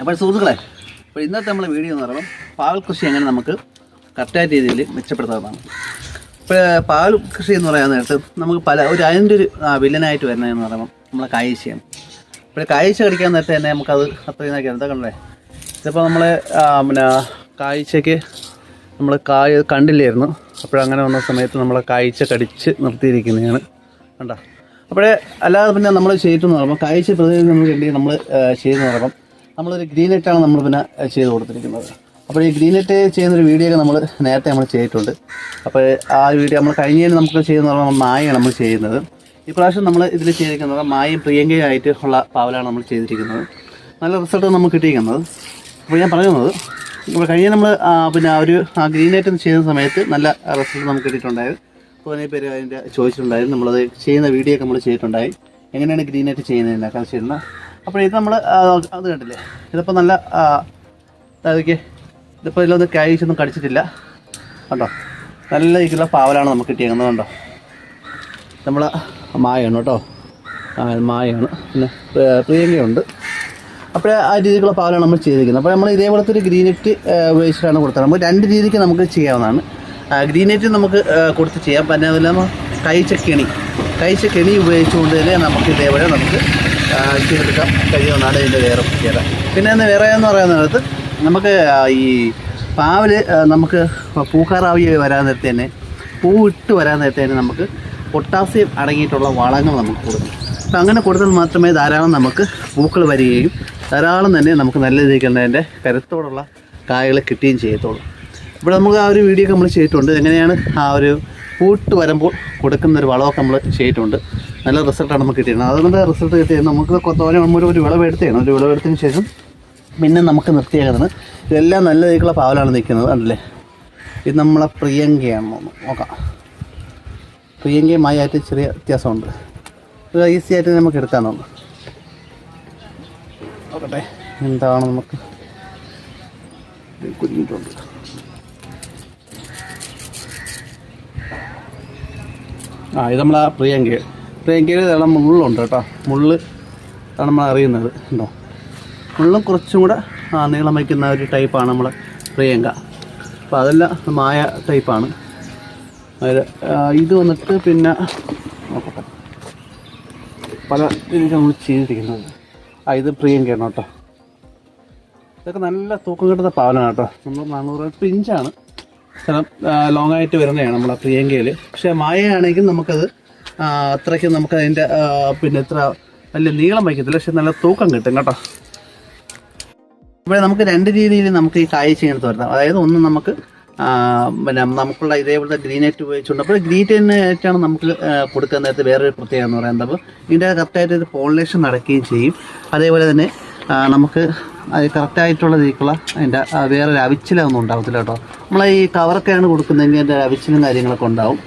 അപ്പോൾ സുഹൃത്തുക്കളെ അപ്പോൾ ഇന്നത്തെ നമ്മൾ വീഡിയോ എന്ന് പറയുമ്പോൾ പാൽ കൃഷി എങ്ങനെ നമുക്ക് കറക്റ്റായ രീതിയിൽ മെച്ചപ്പെടുത്താവുന്നതാണ്. ഇപ്പോൾ പാൽ കൃഷി എന്ന് പറയാൻ നേരത്ത് നമുക്ക് പല ഒരു അതിന്റെ ഒരു വില്ലനായിട്ട് വരുന്നതെന്ന് പറയുമ്പോൾ നമ്മളെ കാഴ്ചയാണ്. ഇപ്പോൾ കാഴ്ച കടിക്കാൻ നേരത്തെ തന്നെ നമുക്കത് അത്രയും ഇതാക്കി എന്താ കണ്ടേ? ഇതിപ്പോൾ നമ്മൾ പിന്നെ കാഴ്ചയ്ക്ക് നമ്മൾ കായ് കണ്ടില്ലായിരുന്നു. അപ്പോഴങ്ങനെ വന്ന സമയത്ത് നമ്മളെ കാഴ്ച കടിച്ച് നിർത്തിയിരിക്കുന്നതാണ്. കണ്ടോ? അപ്പോഴേ അല്ലാതെ പിന്നെ നമ്മൾ ചെയ്തെന്ന് പറയുമ്പോൾ കാഴ്ച പ്രതിനിധി നമുക്ക് വേണ്ടി നമ്മൾ ചെയ്തെന്ന് പറയുമ്പോൾ നമ്മളൊരു ഗ്രീനെറ്റാണ് നമ്മൾ പിന്നെ ചെയ്ത് കൊടുത്തിരിക്കുന്നത്. അപ്പോൾ ഈ ഗ്രീനെറ്റ് ചെയ്യുന്നൊരു വീഡിയോ നമ്മൾ നേരത്തെ നമ്മൾ ചെയ്തിട്ടുണ്ട്. അപ്പോൾ ആ വീഡിയോ നമ്മൾ കഴിഞ്ഞതിന് നമുക്ക് ചെയ്യുന്ന പറഞ്ഞാൽ മായയാണ് നമ്മൾ ചെയ്യുന്നത്. ഈ പ്രാവശ്യം നമ്മൾ ഇതിൽ ചെയ്തിരിക്കുന്നത് മായയും പ്രിയങ്കയായിട്ട് ഉള്ള പാവലാണ് നമ്മൾ ചെയ്തിരിക്കുന്നത്. നല്ല റിസൾട്ട് നമുക്ക് കിട്ടിയിരിക്കുന്നത്. അപ്പോൾ ഞാൻ പറയുന്നത് ഇപ്പോൾ കഴിഞ്ഞ നമ്മൾ പിന്നെ ഒരു ഗ്രീനെറ്റ് ചെയ്യുന്ന സമയത്ത് നല്ല റിസൾട്ട് നമുക്ക് കിട്ടിയിട്ടുണ്ടായത് അതിനെ പേര് അതിന്റെ ചോദിച്ചിട്ടുണ്ടായിരുന്നു. നമ്മളത് ചെയ്യുന്ന വീഡിയോ ഒക്കെ നമ്മൾ ചെയ്തിട്ടുണ്ടായി. എങ്ങനെയാണ് ഗ്രീനെറ്റ് ചെയ്യുന്നതിനൊക്കെ ചെയ്യുന്ന അപ്പോൾ ഇത് നമ്മൾ അത് കണ്ടില്ലേ? ഇതിപ്പോൾ നല്ല ഇതൊക്കെ ഇതിപ്പോൾ ഇതിലൊന്നും കഴിച്ചൊന്നും കടിച്ചിട്ടില്ല. കണ്ടോ? നല്ല രീതിയിലുള്ള പാവലാണ് നമുക്ക് കിട്ടിയേക്കുന്നത് കണ്ടോ? നമ്മൾ മായാണ് കേട്ടോ. മായാണ് പിന്നെ പ്രിയ- പ്രിയങ്കയുണ്ട്. അപ്പോൾ ആ രീതിക്കുള്ള പാവലാണ് നമ്മൾ ചെയ്തിരിക്കുന്നത്. അപ്പോൾ നമ്മൾ ഇതേപോലത്തെ ഒരു ഗ്രീനെറ്റ് ഉപയോഗിച്ചിട്ടാണ് കൊടുത്തത്. നമുക്ക് രണ്ട് രീതിക്ക് നമുക്ക് ചെയ്യാവുന്നതാണ്. ഗ്രീനെറ്റ് നമുക്ക് കൊടുത്ത് ചെയ്യാം. പിന്നെ അതുപോലെ കഴിച്ച കെണി കഴിച്ച കെണി ഉപയോഗിച്ചുകൊണ്ട് തന്നെ നമുക്ക് ഇതേപോലെ നമുക്ക് ചെയ്തെടുക്കാൻ കഴിയുമെന്നാണ് ഇതിന്റെ വേറെ പ്രത്യേകത പിന്നെ എന്ന് വേറെ എന്ന് പറയുന്നത് നമുക്ക് ഈ പാവൽ നമുക്ക് പൂക്കാറാവി വരാൻ നേരത്തെ തന്നെ പൂവിട്ട് വരാൻ നേരത്തെ തന്നെ നമുക്ക് പൊട്ടാസ്യം അടങ്ങിയിട്ടുള്ള വളങ്ങൾ നമുക്ക് കൊടുക്കും. അപ്പം അങ്ങനെ കൊടുത്താൽ മാത്രമേ ധാരാളം നമുക്ക് പൂക്കൾ വരികയും ധാരാളം തന്നെ നമുക്ക് നല്ല രീതിക്ക് അതിന്റെ കരുത്തോടുള്ള കായകൾ കിട്ടുകയും ചെയ്യത്തുള്ളൂ. ഇവിടെ നമുക്ക് ആ ഒരു വീഡിയോ നമ്മൾ ചെയ്തിട്ടുണ്ട്. എങ്ങനെയാണ് ആ ഒരു പൂട്ട് വരുമ്പോൾ കൊടുക്കുന്ന ഒരു വളമൊക്കെ നമ്മൾ ചെയ്തിട്ടുണ്ട്. നല്ല റിസൾട്ടാണ് നമുക്ക് കിട്ടിയിരുന്നത്. അതുകൊണ്ട് റിസൾട്ട് കിട്ടിയത് നമുക്ക് കൊത്തോനെ നമ്മൾ ഒരു വിളവെടുത്തതാണ് ഒരു വിളവെടുത്തതിന് ശേഷം പിന്നെ നമുക്ക് നിർത്തിയേക്കുന്നത്. ഇതെല്ലാം നല്ല രീതിക്കുള്ള പാവലാണ് നിൽക്കുന്നത് കണ്ടില്ലേ? ഇത് നമ്മളെ പ്രിയങ്കയാണ് നോക്കാം. പ്രിയങ്കയും മായായിട്ട് ചെറിയ വ്യത്യാസമുണ്ട്. ഇത് ഈസി ആയിട്ട് നമുക്ക് എടുക്കാൻ തോന്നുന്നു. നോക്കട്ടെ എന്താണ് നമുക്ക് കുഞ്ഞിട്ടുണ്ട്. ആ ഇത് നമ്മളാ പ്രിയങ്ക. പ്രിയങ്കയിൽ ഇതെല്ലാം മുള്ളുണ്ട് കേട്ടോ. മുള്ള് ആണ് നമ്മൾ അറിയുന്നത് ഉണ്ടോ മുള്ളും കുറച്ചും കൂടെ നീളം വയ്ക്കുന്ന ഒരു ടൈപ്പാണ് നമ്മൾ പ്രിയങ്ക. അപ്പോൾ അതെല്ലാം മായ ടൈപ്പാണ് ഇത് വന്നിട്ട് പിന്നെ നോക്കട്ടെ. പല രീതിയിൽ നമ്മൾ ചെയ്തിരിക്കുന്നത്. ആ ഇത് പ്രിയങ്കയാണ് കേട്ടോ. ഇതൊക്കെ നല്ല തൂക്കം കിട്ടുന്ന പാവലാണ് കേട്ടോ. നമ്മൾ നാനൂറ് പിഞ്ചാണ്. ചില ലോങ് ആയിട്ട് വരുന്നതാണ് നമ്മളെ പ്രിയങ്കയിൽ പക്ഷേ മായയാണെങ്കിൽ നമുക്കത് അത്രയ്ക്ക് നമുക്ക് അതിന്റെ പിന്നെ ഇത്ര വലിയ നീളം വയ്ക്കത്തില്ല പക്ഷെ നല്ല തൂക്കം കിട്ടും കേട്ടോ. ഇവിടെ നമുക്ക് രണ്ട് രീതിയിൽ നമുക്ക് ഈ കായ ചെയ്യുന്നത് വരുത്താം. അതായത് ഒന്ന് നമുക്ക് പിന്നെ നമുക്കുള്ള ഇതേപോലത്തെ ഗ്രീനൈറ്റ് ഉപയോഗിച്ചുകൊണ്ട് അപ്പോൾ ഗ്രീനെറ്റാണ് നമുക്ക് കൊടുക്കുന്ന നേരത്തെ വേറൊരു പ്രത്യേകത എന്ന് പറയുന്നത് ഇതിന്റെ കറക്റ്റായിട്ട് ഒരു പോളിനേഷൻ നടക്കുകയും ചെയ്യും. അതേപോലെ തന്നെ നമുക്ക് അത് കറക്റ്റായിട്ടുള്ള രീതിക്കുള്ള അതിന്റെ വേറൊരു അവിച്ചിലൊന്നും ഉണ്ടാകത്തില്ല കേട്ടോ. നമ്മൾ ഈ കവറൊക്കെയാണ് കൊടുക്കുന്നതെങ്കിൽ അതിന്റെ അവിച്ചിലും കാര്യങ്ങളൊക്കെ ഉണ്ടാവും.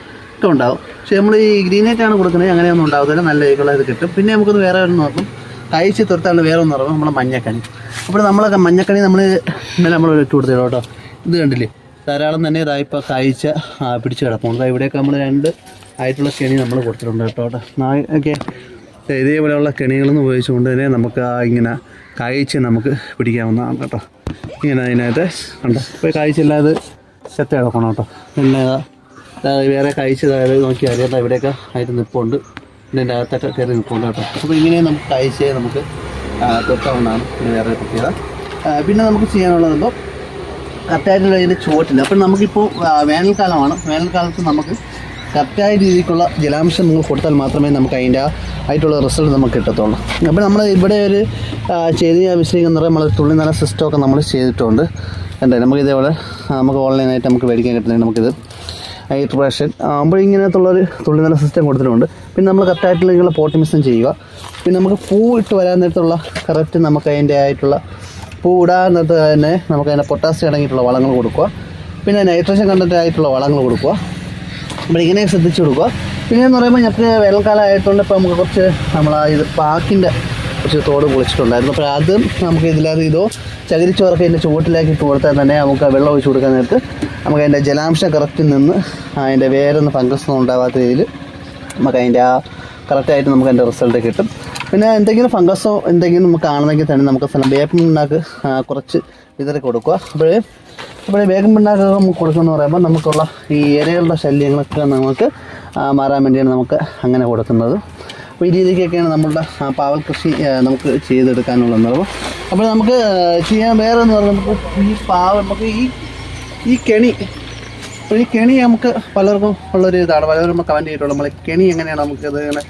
ഒക്കെ ഉണ്ടാവും. പക്ഷേ നമ്മൾ ഈ ഗ്രീനെറ്റാണ് കൊടുക്കുന്നത് അങ്ങനെയൊന്നും ഉണ്ടാവത്തില്ല. നല്ല രീതിയിലുള്ള ഇത് കിട്ടും. പിന്നെ നമുക്കൊന്ന് വേറെ ഒന്ന് നോക്കും. കഴിച്ച് തുരത്താണ് വേറെ ഒന്ന് ഇറങ്ങും നമ്മളെ മഞ്ഞക്കണി. അപ്പോൾ നമ്മളൊക്കെ മഞ്ഞക്കണി നമ്മൾ ഇന്നലെ നമ്മൾ ഇട്ട് കൊടുത്തത് കേട്ടോ. ഇത് കണ്ടില്ലേ? ധാരാളം തന്നെ ഇതാ ഇപ്പോൾ കായ്ച്ച പിടിച്ച് കിടപ്പുണ്ട്. ഇവിടെയൊക്കെ നമ്മൾ രണ്ട് ആയിട്ടുള്ള കെണി നമ്മൾ കൊടുത്തിട്ടുണ്ട് കേട്ടോ. നായ ഒക്കെ ഇതേപോലെയുള്ള കെണികളെന്ന് ഉപയോഗിച്ചുകൊണ്ട് തന്നെ നമുക്ക് ആ ഇങ്ങനെ കായ്ച്ച് നമുക്ക് പിടിക്കാവുന്നതാണ് കേട്ടോ. ഇങ്ങനെ അതിനകത്ത് ഉണ്ട് ഇപ്പോൾ കായ്ച്ചില്ലാതെ ചെത്ത കിടക്കണം കേട്ടോ. പിന്നെ വേറെ കായ്ച്ച് അതായത് നോക്കിയാൽ അറിയാം ഇവിടെയൊക്കെ ആയിട്ട് നിൽപ്പുണ്ട് പിന്നെ എന്റെ അകത്തൊക്കെ കയറി നിൽപ്പുണ്ട് കേട്ടോ. അപ്പോൾ ഇങ്ങനെ നമുക്ക് കായ്ച്ചയെ നമുക്ക് തൊട്ടാവുന്നതാണ്. പിന്നെ വേറെ പ്രത്യേകത. പിന്നെ നമുക്ക് ചെയ്യാനുള്ളത് ഇപ്പോൾ കറക്റ്റായിട്ടുള്ള ഇതിന്റെ ചുവട്ടില്ല. അപ്പം നമുക്കിപ്പോൾ വേനൽക്കാലമാണ്. വേനൽക്കാലത്ത് നമുക്ക് കറക്റ്റായ രീതിക്കുള്ള ജലാംശം നിങ്ങൾ കൊടുത്താൽ മാത്രമേ നമുക്ക് അതിന്റെ ആയിട്ടുള്ള റിസൾട്ട് നമുക്ക് കിട്ടത്തുള്ളൂ. അപ്പോൾ നമ്മൾ ഇവിടെ ഒരു ചെയ്ത് മിശ്രിക്കുന്ന നമ്മൾ തുള്ളി നല്ല സിസ്റ്റമൊക്കെ നമ്മൾ ചെയ്തിട്ടുണ്ട്. എന്താ നമുക്ക് ഇതേപോലെ ആ, നമുക്ക് ഓൺലൈനായിട്ട് നമുക്ക് മേടിക്കാൻ കിട്ടുന്നത് നമുക്കിത് പ്രഷൻ ആകുമ്പോൾ ഇങ്ങനത്തുള്ളൊരു തുള്ളി നല്ല സിസ്റ്റം കൊടുത്തിട്ടുണ്ട്. പിന്നെ നമ്മൾ കറക്റ്റായിട്ടുള്ള ഇതിലുള്ള പോട്ടി മിക്സും ചെയ്യുക. പിന്നെ നമുക്ക് പൂ ഇട്ട് വരാൻ നേരത്തുള്ള കറക്റ്റ് നമുക്ക് അതിന്റെ ആയിട്ടുള്ള പൂ ഇടാൻ നേരത്ത് തന്നെ നമുക്ക് അതിന്റെ പൊട്ടാസ്യം അടങ്ങിയിട്ടുള്ള വളങ്ങൾ കൊടുക്കുക. പിന്നെ നൈട്രജൻ കണ്ടന്റ് ആയിട്ടുള്ള വളങ്ങൾ കൊടുക്കുക. നമ്മൾ ഇങ്ങനെ ശ്രദ്ധിച്ചു കൊടുക്കുക. പിന്നെ എന്ന് പറയുമ്പോൾ ഞങ്ങൾക്ക് വേനൽക്കാലം ആയതുകൊണ്ട് ഇപ്പോൾ നമുക്ക് കുറച്ച് നമ്മൾ ഇത് പാക്കിന്റെ കുറച്ച് തോട് അപ്പോൾ അത് നമുക്ക് ഇതിലത് ഇതോ ചകിരിച്ചോറൊക്കെ ഇതിന്റെ ചുവട്ടിലേക്ക് ഇട്ട് കൊടുത്താൽ തന്നെ നമുക്ക് വെള്ളം ഒഴിച്ച് കൊടുക്കാൻ നേരത്ത് നമുക്ക് അതിന്റെ ജലാംശം കറക്റ്റ് നിന്ന് അതിന്റെ വേരൊന്ന് ഫംഗസ് ഒന്നും ഉണ്ടാവാത്ത രീതിയിൽ നമുക്ക് അതിന്റെ ആ കറക്റ്റായിട്ട് നമുക്ക് അതിന്റെ റിസൾട്ട് കിട്ടും. പിന്നെ എന്തെങ്കിലും ഫംഗസോ എന്തെങ്കിലും നമുക്ക് കാണുന്നെങ്കിൽ തന്നെ നമുക്ക് സ്ഥലം വേപ്പം പിണ്ണാക്ക് കുറച്ച് വിതറി കൊടുക്കുക. അപ്പോഴേ അപ്പോഴേ വേഗം പിണ്ണാക്ക് നമുക്ക് കൊടുക്കുന്ന പറയുമ്പോൾ നമുക്കുള്ള ഈ ഇരകളുടെ ശല്യങ്ങളൊക്കെ നമുക്ക് മാറാൻ വേണ്ടിയാണ് നമുക്ക് അങ്ങനെ കൊടുക്കുന്നത്. അപ്പോൾ ഈ രീതിക്കൊക്കെയാണ് നമ്മളുടെ പാവൽ കൃഷി നമുക്ക് ചെയ്തെടുക്കാനുള്ളത് അപ്പോൾ നമുക്ക് ചെയ്യാൻ വേറെ എന്ന് പറഞ്ഞാൽ നമുക്ക് ഈ പാവ നമുക്ക് ഈ ഈ കെണി അപ്പോൾ ഈ കെണി നമുക്ക് പലർക്കും ഉള്ളൊരു ഇതാണ്. പലരും കമന്റ് ചെയ്തിട്ടുള്ളൂ നമ്മൾ കെണി എങ്ങനെയാണ് നമുക്ക് ഇത് ഇങ്ങനെ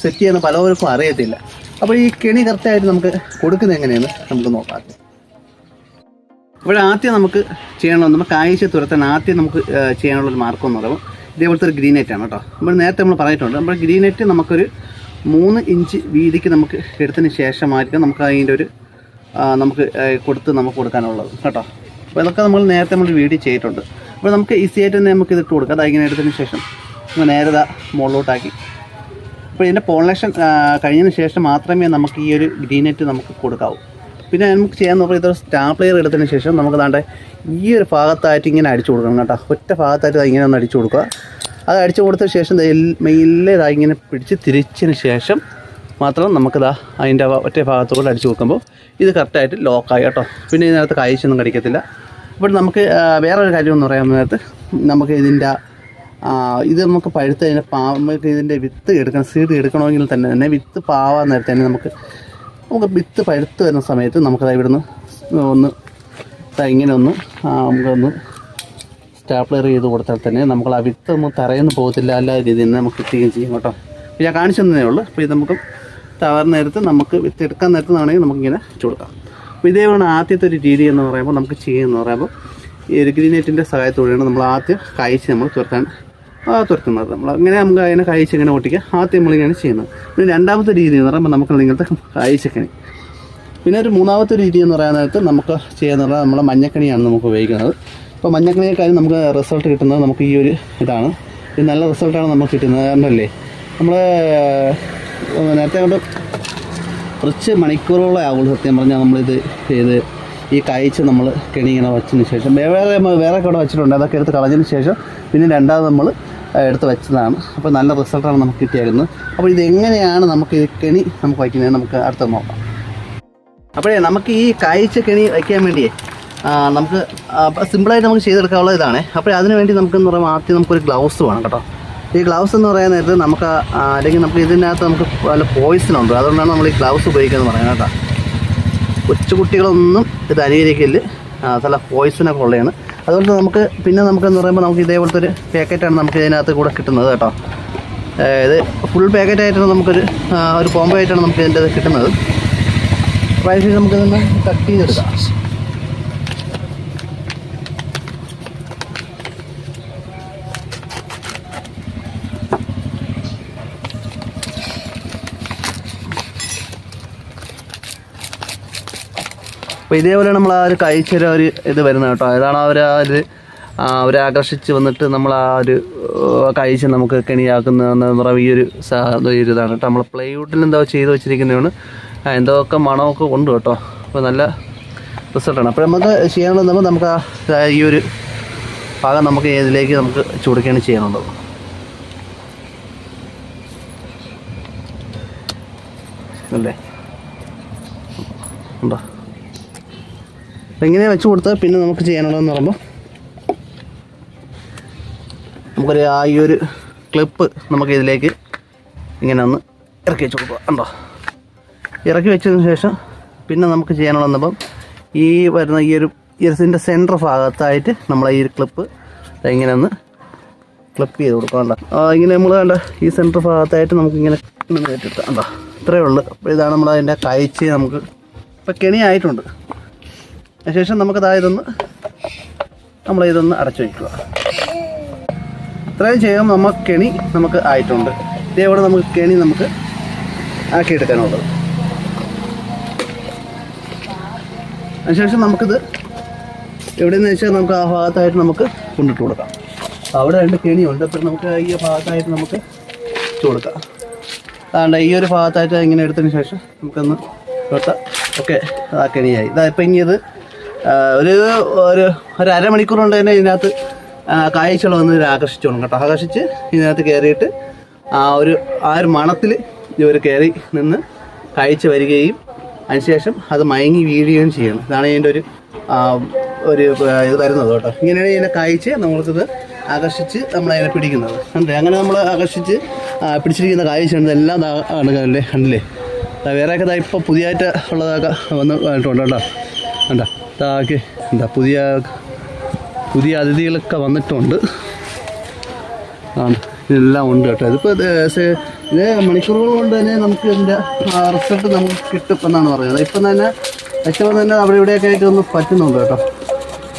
സെറ്റ് ചെയ്യുന്ന പലവർക്കും അറിയത്തില്ല. അപ്പോൾ ഈ കെണി കറക്റ്റായിട്ട് നമുക്ക് കൊടുക്കുന്നത് എങ്ങനെയാണ് നമുക്ക് നോക്കാം. ഇവിടെ ആദ്യം നമുക്ക് ചെയ്യണമെന്ന് നമുക്ക് കാഴ്ച തുരത്താൻ ആദ്യം നമുക്ക് ചെയ്യാനുള്ളൊരു മാർക്കം എന്ന് പറയുമ്പോൾ ഇതേപോലത്തെ ഒരു ഗ്രീനെറ്റാണ് ആണ് കേട്ടോ. നമ്മൾ നേരത്തെ നമ്മൾ പറഞ്ഞിട്ടുണ്ട് നമ്മൾ ഗ്രീനെറ്റ് നമുക്കൊരു മൂന്ന് ഇഞ്ച് വീതിക്ക് നമുക്ക് എടുത്തതിന് ശേഷമായിരിക്കും നമുക്ക് അതിന്റെ ഒരു നമുക്ക് കൊടുത്ത് നമുക്ക് കൊടുക്കാനുള്ളത്. കേട്ടോ? അപ്പോൾ ഇതൊക്കെ നമ്മൾ നേരത്തെ നമ്മൾ വീഡിയോ ചെയ്തിട്ടുണ്ട്. അപ്പോൾ നമുക്ക് ഈസി ആയിട്ട് തന്നെ നമുക്ക് ഇതിട്ട് കൊടുക്കാം. അത് ഇങ്ങനെ എടുത്തതിന് ശേഷം നേരെ ഇതാ മുകളിലോട്ടാക്കി. അപ്പോൾ ഇതിന്റെ പോളിനേഷൻ കഴിഞ്ഞതിന് ശേഷം മാത്രമേ നമുക്ക് ഈ ഒരു ഗ്രീനെറ്റ് നമുക്ക് കൊടുക്കാവൂ. പിന്നെ നമുക്ക് ചെയ്യാൻ പറഞ്ഞാൽ ഇതൊരു സ്റ്റാർ പ്ലെയർ എടുത്തതിന് ശേഷം നമുക്ക് ദാണ്ടെ ഈ ഒരു ഭാഗത്തായിട്ട് ഇങ്ങനെ അടിച്ചു കൊടുക്കണം കേട്ടോ. ഒറ്റ ഭാഗത്തായിട്ട് ഇങ്ങനെ ഒന്ന് അടിച്ചു കൊടുക്കുക. അത് അടിച്ചു കൊടുത്ത ശേഷം ഇതാ ഇങ്ങനെ പിടിച്ച് തിരിച്ചതിന് ശേഷം മാത്രം നമുക്കിതാ അതിന്റെ ഒറ്റ ഭാഗത്തോടെ അടിച്ചു കൊടുക്കുമ്പോൾ ഇത് കറക്റ്റായിട്ട് ലോക്കായി കേട്ടോ. പിന്നെ ഇതിനകത്ത് കായച്ചൊന്നും കടിക്കത്തില്ല. അപ്പോൾ നമുക്ക് വേറൊരു കാര്യം എന്ന് പറയാൻ നേരത്ത്. നമുക്ക് ഇതിന്റെ ഇത് നമുക്ക് പഴുത്ത് അതിന്റെ പാ നമുക്ക് ഇതിന്റെ വിത്ത് എടുക്കണം സീഡ് എടുക്കണമെങ്കിൽ തന്നെ തന്നെ വിത്ത് പാവാൻ നേരത്തെ തന്നെ നമുക്ക് നമുക്ക് വിത്ത് പഴുത്ത് വരുന്ന സമയത്ത് നമുക്കത് ഇവിടുന്ന് ഒന്ന് ഇങ്ങനെ ഒന്ന് നമുക്കൊന്ന് സ്റ്റാപ്ലർ ചെയ്ത് കൊടുത്താൽ തന്നെ നമുക്ക് ആ വിത്ത് നമുക്ക് തറയൊന്നും പോകത്തില്ല എല്ലാ രീതിയിൽ നിന്ന് നമുക്ക് കിട്ടുകയും ചെയ്യും കേട്ടോ. അപ്പോൾ ഞാൻ കാണിച്ചു തന്നേ ഉള്ളൂ. അപ്പോൾ ഇത് നമുക്ക് തവറ നേരത്ത് നമുക്ക് വിത്ത് എടുക്കാൻ നേരത്ത് വേണമെങ്കിൽ നമുക്കിങ്ങനെ വെച്ച് കൊടുക്കാം അപ്പോൾ ഇതേപോലെ ആദ്യത്തെ ഒരു രീതി എന്ന് പറയുമ്പോൾ നമുക്ക് ചെയ്യുമെന്ന് പറയുമ്പോൾ ഈ ഒരു ഗ്രീനേറ്റിന്റെ സഹായത്തോടെയാണ് നമ്മൾ ആദ്യം കഴിച്ച് നമ്മൾ തുരത്താൻ തുരത്തുന്നത്. നമ്മൾ അങ്ങനെ നമുക്ക് അതിനെ കഴിച്ച് ഇങ്ങനെ ഓട്ടിക്കുക ആദ്യം നമ്മളിങ്ങനെ ചെയ്യുന്നത്. പിന്നെ രണ്ടാമത്തെ രീതി എന്ന് പറയുമ്പോൾ നമുക്ക് ഇങ്ങനത്തെ കഴിച്ചക്കണി പിന്നെ ഒരു മൂന്നാമത്തെ രീതി എന്ന് പറയുന്ന നേരത്ത് നമുക്ക് ചെയ്യുന്ന പറഞ്ഞാൽ നമ്മളെ മഞ്ഞക്കണിയാണ് നമുക്ക് ഉപയോഗിക്കുന്നത്. അപ്പോൾ മഞ്ഞക്കണിയേക്കാളും നമുക്ക് റിസൾട്ട് കിട്ടുന്നത് നമുക്ക് ഈ ഒരു ഇതാണ്. ഇത് നല്ല റിസൾട്ടാണ് നമുക്ക് കിട്ടുന്നത്. കാരണമല്ലേ നമ്മൾ നേരത്തെ കൊണ്ട്. കുറച്ച് മണിക്കൂറുകളെ ആവുള്ളൂ സത്യം പറഞ്ഞാൽ നമ്മളിത് ചെയ്ത് ഈ കഴിച്ച് നമ്മൾ കെണി ഇങ്ങനെ വച്ചതിന് ശേഷം. വേറെ വേറെ കൂടെ വെച്ചിട്ടുണ്ട്. അതൊക്കെ എടുത്ത് കളഞ്ഞതിന് ശേഷം പിന്നെ രണ്ടാമത് നമ്മൾ എടുത്ത് വെച്ചതാണ്. അപ്പോൾ നല്ല റിസൾട്ടാണ് നമുക്ക് കിട്ടിയേക്കുന്നത്. അപ്പോൾ ഇതെങ്ങനെയാണ് നമുക്ക് ഈ കെണി നമുക്ക് വയ്ക്കുന്നത്? നമുക്ക് അടുത്ത് നോക്കാം. അപ്പോഴേ നമുക്ക് ഈ കായ്ച്ച കെണി വയ്ക്കാൻ വേണ്ടിയേ നമുക്ക് സിമ്പിളായിട്ട് നമുക്ക് ചെയ്തെടുക്കാനുള്ള ഇതാണ്. അപ്പോൾ അതിന് വേണ്ടി നമുക്കെന്ന് പറയുമ്പോൾ ആദ്യം നമുക്കൊരു ഗ്ലൗസ് വേണം കേട്ടോ. ഈ ഗ്ലൗസ് എന്ന് പറയാൻ നേരത്ത് നമുക്ക് അല്ലെങ്കിൽ നമുക്ക് ഇതിനകത്ത് നമുക്ക് വല്ല പോയിസൺ ഉണ്ട്? അതുകൊണ്ടാണ് നമ്മൾ ഈ ഗ്ലൗസ് ഉപയോഗിക്കുന്നത് പറയുന്നത് കേട്ടോ. കൊച്ചു കുട്ടികളൊന്നും ഇത് അനുകരിക്കില്ല നല്ല പോയിസനൊക്കെ ഉള്ളതാണ്. അതുകൊണ്ട് നമുക്ക് പിന്നെ നമുക്കെന്ന് പറയുമ്പോൾ നമുക്ക് ഇതേപോലത്തെ ഒരു പാക്കറ്റാണ് നമുക്ക് ഇതിനകത്ത് കൂടെ കിട്ടുന്നത് കേട്ടോ. ഇത് ഫുൾ പാക്കറ്റായിട്ടാണ് നമുക്കൊരു ഒരു കോംബോ ആയിട്ടാണ് നമുക്ക് ഇതിന്റെ കിട്ടുന്നത്. അതിന് നമുക്ക് കട്ട് ചെയ്തെടുക്കാം. അപ്പോൾ ഇതേപോലെ നമ്മൾ ആ ഒരു കഴിച്ചൊരു ഒരു ഇത് വരുന്നത് കേട്ടോ. അതാണ് അവർ ആ ഒരു അവരെ ആകർഷിച്ച് വന്നിട്ട് നമ്മൾ ആ ഒരു കഴിച്ച് നമുക്ക് കെണിയാക്കുന്നതെന്ന് പറയുമ്പോൾ ഈ ഒരു ഇതാണ് കേട്ടോ. നമ്മൾ പ്ലൈവുഡിൽ എന്തോ ചെയ്ത് വെച്ചിരിക്കുന്നതാണ്. എന്തൊക്കെ മണമൊക്കെ ഉണ്ട് കേട്ടോ. അപ്പോൾ നല്ല റിസൾട്ടാണ് അപ്പോൾ നമുക്ക് ചെയ്യാനുള്ളത് നമുക്ക് ഈ ഒരു ഭാഗം നമുക്ക് ഇതിലേക്ക് നമുക്ക് ചുടുക്കുകയാണ് ചെയ്യാനുള്ളത്. അല്ലേ? ഉണ്ടോ? ഇങ്ങനെ വെച്ച് കൊടുത്ത് പിന്നെ നമുക്ക് ചെയ്യാനുള്ളതെന്ന് പറയുമ്പോൾ നമുക്കൊരു ആ ഈ ഒരു ക്ലിപ്പ് നമുക്ക് ഇതിലേക്ക് ഇങ്ങനെ ഒന്ന് ഇറക്കി വെച്ച് കൊടുക്കുക ഉണ്ടോ ഇറക്കി വെച്ചതിന് ശേഷം പിന്നെ നമുക്ക് ചെയ്യാനുള്ളതെന്നപ്പം ഈ വരുന്ന ഈ ഒരു ഇയർസിന്റെ സെന്റർ ഭാഗത്തായിട്ട് നമ്മൾ ഈ ഒരു ക്ലിപ്പ് ഇങ്ങനെ ഒന്ന് ക്ലിപ്പ് ചെയ്ത് കൊടുക്കണ്ട ഇങ്ങനെ നമ്മൾ കണ്ട ഈ സെന്റർ ഭാഗത്തായിട്ട് നമുക്കിങ്ങനെ കണ്ടോ? ഇത്രയേ ഉള്ളൂ. അപ്പോൾ ഇതാണ് നമ്മൾ അതിന്റെ കാഴ്ച നമുക്ക് ഇപ്പം കെണിയായിട്ടുണ്ട്. അതിനുശേഷം നമുക്ക് ഇതൊന്ന് നമ്മൾ ഇതൊന്ന് അടച്ചു വയ്ക്കുക. ഇത്രയും ചെയ്യുമ്പോൾ നമ്മൾ കെണി നമുക്ക് ആയിട്ടുണ്ട്. ഇതേപോലെ നമുക്ക് കെണി നമുക്ക് ആക്കിയെടുക്കാനുള്ളത്. അതിനുശേഷം നമുക്കിത് എവിടെയെന്ന് വെച്ചാൽ നമുക്ക് ആ ഭാഗത്തായിട്ട് നമുക്ക് കൊണ്ടിട്ട് കൊടുക്കാം. അവിടെ രണ്ട് കെണിയുണ്ട്. അപ്പം നമുക്ക് ഈ ഭാഗത്തായിട്ട് നമുക്ക് ഇട്ട് കൊടുക്കാം. അതാണ്ട് ഈ ഒരു ഭാഗത്തായിട്ട് ഇങ്ങനെ എടുത്തതിന് ശേഷം നമുക്കൊന്ന് തൊട്ട ഓക്കെ. ആ കെണിയായി. ഇതാ ഇപ്പം ഇനി ഇത് ഒരു ഒരു ഒരു അരമണിക്കൂർ കൊണ്ട് തന്നെ ഇതിനകത്ത് കാഴ്ചകൾ വന്ന് ഇതിനെ ആകർഷിച്ചോളും കേട്ടോ. ആകർഷിച്ച് ഇതിനകത്ത് കയറിയിട്ട് ആ ഒരു ആ ഒരു മണത്തിൽ ഇവർ കയറി നിന്ന് കഴിച്ച് വരികയും അതിനുശേഷം അത് മയങ്ങി വീഴുകയും ചെയ്യണം ഇതാണ് ഇതിന്റെ ഒരു ഒരു ഇത് വരുന്നത് കേട്ടോ. ഇങ്ങനെയാണ് ഇതിനെ കായ്ച്ച് നമ്മൾക്കിത് ആകർഷിച്ച് നമ്മളതിനെ പിടിക്കുന്നത്. കണ്ടേ അങ്ങനെ നമ്മൾ ആകർഷിച്ച് പിടിച്ചിരിക്കുന്ന കായ്ച്ചുണ്ട് എല്ലാം കണ്ടില്ലേ? ദാ വേറെയൊക്കെ ഇപ്പോൾ പുതിയതായിട്ട് ഉള്ളതൊക്കെ വന്ന് കണ്ടിട്ടുണ്ട് കേട്ടോ. കണ്ടോ? ഇതാക്കി എന്താ പുതിയ പുതിയ അതിഥികളൊക്കെ വന്നിട്ടുണ്ട്. ആണ് ഇതെല്ലാം ഉണ്ട് കേട്ടോ. ഇതിപ്പോൾ ഇത് മണിക്കൂറുകൾ കൊണ്ട് തന്നെ നമുക്ക് ഇതിന്റെ റിസൾട്ട് നമുക്ക് കിട്ടും എന്നാണ് പറയുന്നത്. ഇപ്പം തന്നെ ഏറ്റവും തന്നെ അവിടെ ഇവിടെയൊക്കെ ആയിട്ട് ഒന്ന് പറ്റുന്നുണ്ട് കേട്ടോ.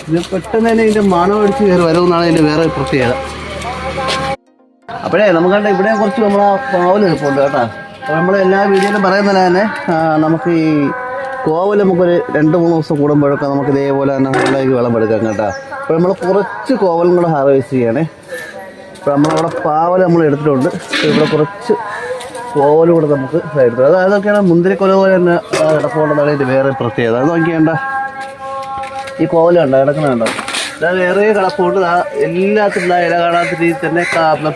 ഇത് പെട്ടെന്ന് തന്നെ ഇതിന്റെ മണം അടിച്ച് കയറി വരുമെന്നാണ് ഇതിന്റെ വേറെ പ്രത്യേകത. അപ്പോഴേ നമുക്ക് കണ്ട ഇവിടെ കുറച്ച് നമ്മൾ ആ പാവൽ നിൽപ്പുണ്ട് കേട്ടോ. അപ്പോൾ നമ്മൾ എല്ലാ വീഡിയോയിലും പറയുന്നത് തന്നെ നമുക്ക് ഈ കോവൽ നമുക്കൊരു രണ്ട് മൂന്ന് ദിവസം കൂടുമ്പോഴൊക്കെ നമുക്ക് ഇതേപോലെ തന്നെ നല്ലതായിട്ട് വെള്ളം എടുക്കാം കേട്ടോ. അപ്പോൾ നമ്മൾ കുറച്ച് കോവലും കൂടെ ഹാർവെസ്റ്റ് ചെയ്യണേ. അപ്പോൾ നമ്മളവിടെ പാവൽ നമ്മൾ എടുത്തിട്ടുണ്ട്. ഇവിടെ കുറച്ച് കോവലും കൂടെ നമുക്ക് എടുത്തു അത് അതൊക്കെയാണ് മുന്തിരിക്കൊല പോലെ തന്നെ ആ, ഇത് വേറെ പ്രത്യേകത. അത് നോക്കിയേണ്ട ഈ കോവല ഉണ്ടോ കണ്ടോ? ഇതാ വേറെ കിടപ്പുണ്ട്. ആ എല്ലാത്തിനും ഇല കാണാത്ത രീതിയിൽ തന്നെ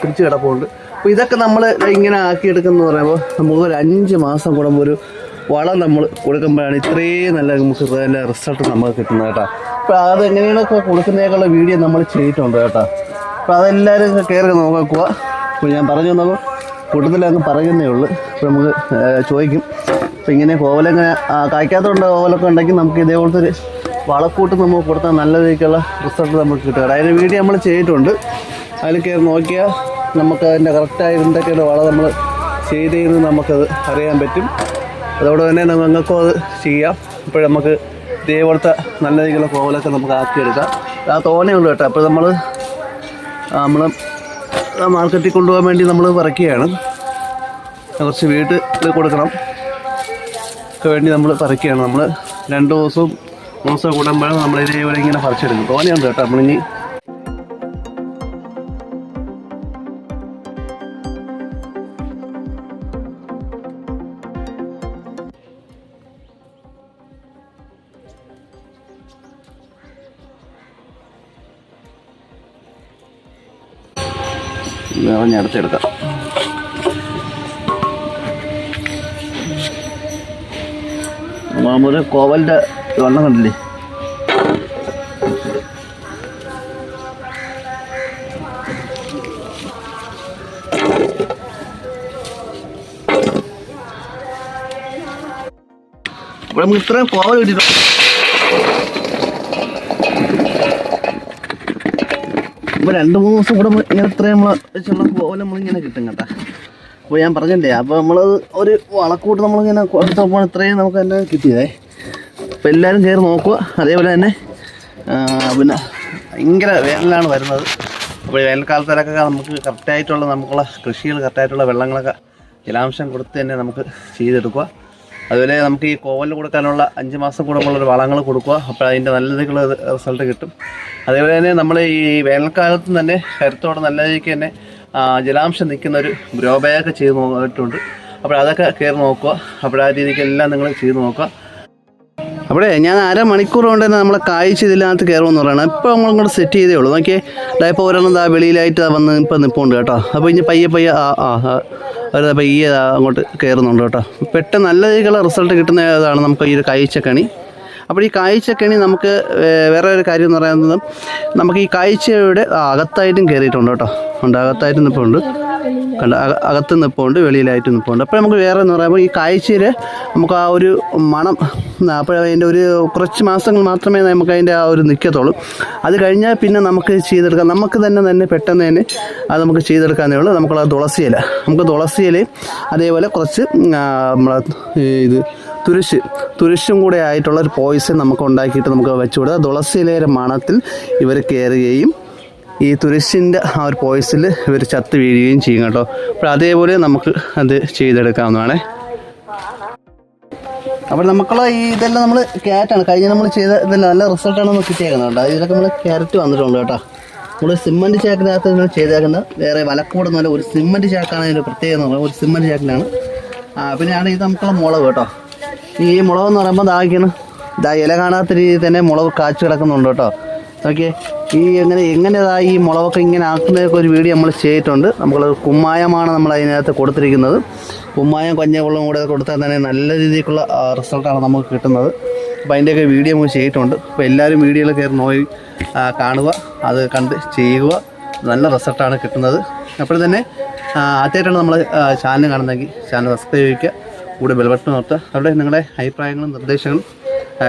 പിടിച്ച് കിടപ്പുണ്ട്. അപ്പോൾ ഇതൊക്കെ നമ്മൾ ഇങ്ങനെ ആക്കിയെടുക്കുന്ന പറയുമ്പോൾ നമുക്ക് ഒരു അഞ്ച് മാസം കൂടുമ്പോൾ ഒരു വളം നമ്മൾ കൊടുക്കുമ്പോഴാണ് ഇത്രയും നല്ല നമുക്ക് നല്ല റിസൾട്ട് നമുക്ക് കിട്ടുന്നത് കേട്ടോ. അപ്പോൾ അതെങ്ങനെയാണൊക്കെ കൊടുക്കുന്നതിനേക്കുള്ള വീഡിയോ നമ്മൾ ചെയ്തിട്ടുണ്ട് കേട്ടോ. അപ്പോൾ അതെല്ലാവരും കയറി നോക്കുക. അപ്പോൾ ഞാൻ പറഞ്ഞു തന്നപ്പോൾ കൂട്ടത്തിലങ്ങ് പറയുന്നേ ഉള്ളൂ. അപ്പോൾ നമുക്ക് ചോദിക്കും. അപ്പോൾ ഇങ്ങനെ കോവലെങ്ങനെ കായ്ക്കാത്തതുകൊണ്ട് കോവലൊക്കെ ഉണ്ടെങ്കിൽ നമുക്ക് ഇതേപോലത്തെ ഒരു വളക്കൂട്ട് നമുക്ക് കൊടുത്താൽ നല്ല രീതിക്കുള്ള റിസൾട്ട് നമുക്ക് കിട്ടുക അതായത് വീഡിയോ നമ്മൾ ചെയ്തിട്ടുണ്ട്. അതിൽ കയറി നോക്കിയാൽ നമുക്ക് അതിന്റെ കറക്റ്റായി എന്തൊക്കെയാണ് വളം നമ്മൾ ചെയ്തതെന്ന് നമുക്കത് അറിയാൻ പറ്റും. അതോടെ തന്നെ നിങ്ങൾക്കും അത് ചെയ്യാം. ഇപ്പോൾ നമുക്ക് ഇതേപോലത്തെ നല്ല രീതിയിലുള്ള കോവലൊക്കെ നമുക്ക് ആക്കിയെടുക്കാം. ആ തോനെയുള്ളൂ കേട്ടോ. അപ്പോൾ നമ്മൾ നമ്മൾ മാർക്കറ്റിൽ കൊണ്ടുപോകാൻ വേണ്ടി നമ്മൾ പറിക്കുകയാണ്. കുറച്ച് വീട്ടിൽ കൊടുക്കണം. വേണ്ടി നമ്മൾ പറിക്കുകയാണ്. നമ്മൾ രണ്ട് ദിവസവും മൂന്ന് ദിവസം കൂടുമ്പോഴും നമ്മൾ ഇതേപോലെ ഇങ്ങനെ പറിച്ചെടുക്കും തോനെയുണ്ട് കേട്ടോ. നമ്മളിനി നിറഞ്ഞ് അടുത്തെടുക്കാം. മാമൂൽ കോവലിന്റെ വെള്ളം കണ്ടില്ലേ? ഇവിടെ നമുക്ക് ഇത്രയും കോവൽ കിട്ടിയിട്ടുണ്ട്. ഇപ്പോൾ രണ്ട് മൂന്ന് ദിവസം കൂടെ ഇങ്ങനെ ഇത്രയും നമ്മൾ വെച്ചുള്ള പോലെ നമ്മളിങ്ങനെ കിട്ടും കേട്ടോ. അപ്പോൾ ഞാൻ പറഞ്ഞില്ലേ അപ്പോൾ നമ്മൾ ഒരു വളക്കൂട്ട് നമ്മളിങ്ങനെ കൊടുത്തപ്പോൾ ഇത്രയും നമുക്ക് തന്നെ കിട്ടിയതേ. അപ്പോൾ എല്ലാവരും കയറി നോക്കുക അതേപോലെ തന്നെ പിന്നെ ഭയങ്കര വേനലാണ് വരുന്നത്. അപ്പോൾ വേനൽക്കാലത്തിലൊക്കെ നമുക്ക് കറക്റ്റായിട്ടുള്ള നമുക്കുള്ള കൃഷികൾ കറക്റ്റായിട്ടുള്ള വെള്ളങ്ങളൊക്കെ ജലാംശം കൊടുത്ത് തന്നെ നമുക്ക് ചെയ്തെടുക്കുക. അതുപോലെ നമുക്ക് ഈ കോവലിന് കൊടുക്കാനുള്ള അഞ്ച് മാസം കൂടുമ്പോഴുള്ള വളങ്ങൾ കൊടുക്കുക. അപ്പോൾ അതിന്റെ നല്ല രീതിക്കുള്ള റിസൾട്ട് കിട്ടും. അതേപോലെ തന്നെ നമ്മൾ ഈ വേനൽക്കാലത്ത് തന്നെ കരുത്തോടെ നല്ല രീതിക്ക് തന്നെ ജലാംശം നിൽക്കുന്ന ഒരു ഗ്രോ ബാഗ് ചെയ്ത് നോക്കിയിട്ടുണ്ട്. അപ്പോൾ അതൊക്കെ കയറി നോക്കുക. അപ്പോൾ ആ രീതിക്ക് എല്ലാം നിങ്ങൾ ചെയ്ത് നോക്കുക. അവിടെ ഞാൻ അരമണിക്കൂർ കൊണ്ട് തന്നെ നമ്മളെ കാഴ്ച ഇതിനകത്ത് കയറുമെന്ന് പറയണം. ഇപ്പോൾ നമ്മൾ ഇങ്ങോട്ട് സെറ്റ് ചെയ്തേ ഉള്ളൂ. നോക്കിയേ ഇപ്പോൾ ഒരെണ്ണം ദാ വെളിയിലായിട്ട് വന്ന് ഇപ്പം നിൽപ്പുണ്ട് കേട്ടോ. അപ്പോൾ ഇനി പയ്യെ പയ്യെ ആ ആ ഒരു പയ്യെ അങ്ങോട്ട് കയറുന്നുണ്ട് കേട്ടോ. പെട്ടെന്ന് നല്ല രീതിയിലുള്ള റിസൾട്ട് കിട്ടുന്ന ഇതാണ് നമുക്ക് ഈ ഒരു കാഴ്ചക്കണി. അപ്പോൾ ഈ കാഴ്ചക്കണി നമുക്ക് വേറെ ഒരു കാര്യം എന്ന് പറയുന്നത് നമുക്ക് ഈ കാഴ്ചയുടെ അകത്തായിട്ടും കയറിയിട്ടുണ്ട് കേട്ടോ. ഉണ്ട് അകത്തായിട്ട് നിൽപ്പുണ്ട് കണ്ട അക- അകത്ത് നിൽപ്പുണ്ട് വെളിയിലായിട്ട് നിൽപ്പുണ്ട് അപ്പോൾ നമുക്ക് വേറെ എന്ന് പറയുമ്പോൾ ഈ കാഴ്ചയിൽ നമുക്ക് ആ ഒരു മണം അപ്പോൾ അതിന്റെ ഒരു കുറച്ച് മാസങ്ങൾ മാത്രമേ നമുക്ക് അതിന്റെ ആ ഒരു നിൽക്കത്തുള്ളൂ അത് കഴിഞ്ഞാൽ പിന്നെ നമുക്ക് ചെയ്തെടുക്കാം. നമുക്ക് തന്നെ തന്നെ പെട്ടെന്ന് തന്നെ അത് നമുക്ക് ചെയ്തെടുക്കാനേ ഉള്ളൂ. നമുക്കുള്ള തുളസി ഇല. നമുക്ക് തുളസി ഇലയും അതേപോലെ കുറച്ച് നമ്മളെ ഇത് തുരിശ്. തുരിശും കൂടെ ആയിട്ടുള്ള ഒരു പോയിസൺ നമുക്ക് ഉണ്ടാക്കിയിട്ട് നമുക്ക് വെച്ചു തുളസിയിലയുടെ തുളസി മണത്തിൽ ഇവർ കയറുകയും ഈ തുരിശിന്റെ ആ ഒരു പോയിസിൽ ഇവർ ചത്ത് വീഴുകയും ചെയ്യും കേട്ടോ. അപ്പോൾ അതേപോലെ നമുക്ക് അത് ചെയ്തെടുക്കാവുന്നതാണേ. അപ്പോൾ നമുക്കുള്ള ഈ ഇതെല്ലാം നമ്മൾ ക്യാരറ്റാണ് കഴിഞ്ഞ നമ്മൾ ചെയ്ത ഇതെല്ലാം നല്ല റിസൾട്ടാണ് നമുക്ക് കിട്ടിയേക്കുന്നത് കേട്ടോ. ഇതിലൊക്കെ നമ്മൾ ക്യാരറ്റ് വന്നിട്ടുണ്ട് കേട്ടോ. നമ്മൾ സിമ്മന്റ് ചാക്കിനകത്ത് നമ്മൾ ചെയ്തേക്കുന്ന വേറെ വലക്കൂടുന്നല്ല ഒരു സിമ്മന്റ് ചാക്കാണ് അതിന്റെ പ്രത്യേകത എന്ന് പറയുന്നത് ഒരു സിമ്മന്റ് ചാക്കിലാണ് പിന്നെയാണ് ഇത് നമുക്കുള്ള മുളക് കേട്ടോ. ഈ മുളക് എന്ന് പറയുമ്പോൾ ദാഹിക്കണം ഇതാ ഇല കാണാത്ത രീതിയിൽ തന്നെ മുളക് കാച്ചു കിടക്കുന്നുണ്ട് കേട്ടോ. ഓക്കെ ഈ എങ്ങനെ എങ്ങനെതാ ഈ മുളകൊക്കെ ഇങ്ങനെ ആക്കുന്നതൊക്കെ ഒരു വീഡിയോ നമ്മൾ ചെയ്തിട്ടുണ്ട്. നമ്മൾ കുമ്മായമാണ് നമ്മൾ അതിനകത്ത് കൊടുത്തിരിക്കുന്നത്. കുമ്മായം കഞ്ഞവെള്ളം കൂടെ കൊടുത്താൽ തന്നെ നല്ല രീതിക്കുള്ള റിസൾട്ടാണ് നമുക്ക് കിട്ടുന്നത്. അപ്പോൾ അതിന്റെയൊക്കെ വീഡിയോ നമ്മൾ ചെയ്തിട്ടുണ്ട്. അപ്പോൾ എല്ലാവരും വീഡിയോയിൽ കയറി നോയി കാണുക അത് കണ്ട് ചെയ്യുക. നല്ല റിസൾട്ടാണ് കിട്ടുന്നത്. അപ്പോൾ തന്നെ ആദ്യമായിട്ടാണ് നമ്മൾ ചാനൽ കാണുന്നതെങ്കിൽ ചാനൽ സബ്സ്ക്രൈബ് ചെയ്യുക. കൂടെ ബെൽബട്ടൺ നിർത്തുക അവിടെ നിങ്ങളുടെ അഭിപ്രായങ്ങളും നിർദ്ദേശങ്ങളും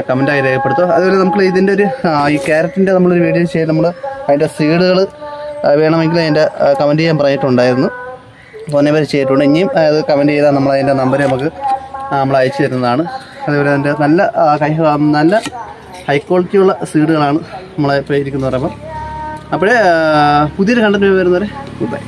കമന്റായി രേഖപ്പെടുത്തുക. അതുപോലെ നമുക്ക് ഇതിന്റെ ഒരു ഈ ക്യാരറ്റിന്റെ നമ്മളൊരു വീഡിയോ ചെയ്ത് നമ്മൾ അതിന്റെ സീഡുകൾ വേണമെങ്കിൽ അതിന്റെ കമന്റ് ചെയ്യാൻ പറഞ്ഞിട്ടുണ്ടായിരുന്നു. ഫോനെ പേര് ചെയ്തിട്ടുണ്ട്. ഇനിയും അത് കമന്റ് ചെയ്താൽ നമ്മൾ അതിന്റെ നമ്പർ നമുക്ക് നമ്മൾ അയച്ചു തരുന്നതാണ്. അതുപോലെ അതിന്റെ നല്ല നല്ല ഹൈ ക്വാളിറ്റിയുള്ള സീഡുകളാണ് നമ്മളെ ഇപ്പോൾ ഇരിക്കുന്നത് പറയുമ്പോൾ അപ്പോഴേ പുതിയൊരു കണ്ടന്റ് വരുന്നവരെ ഗുഡ് ബൈ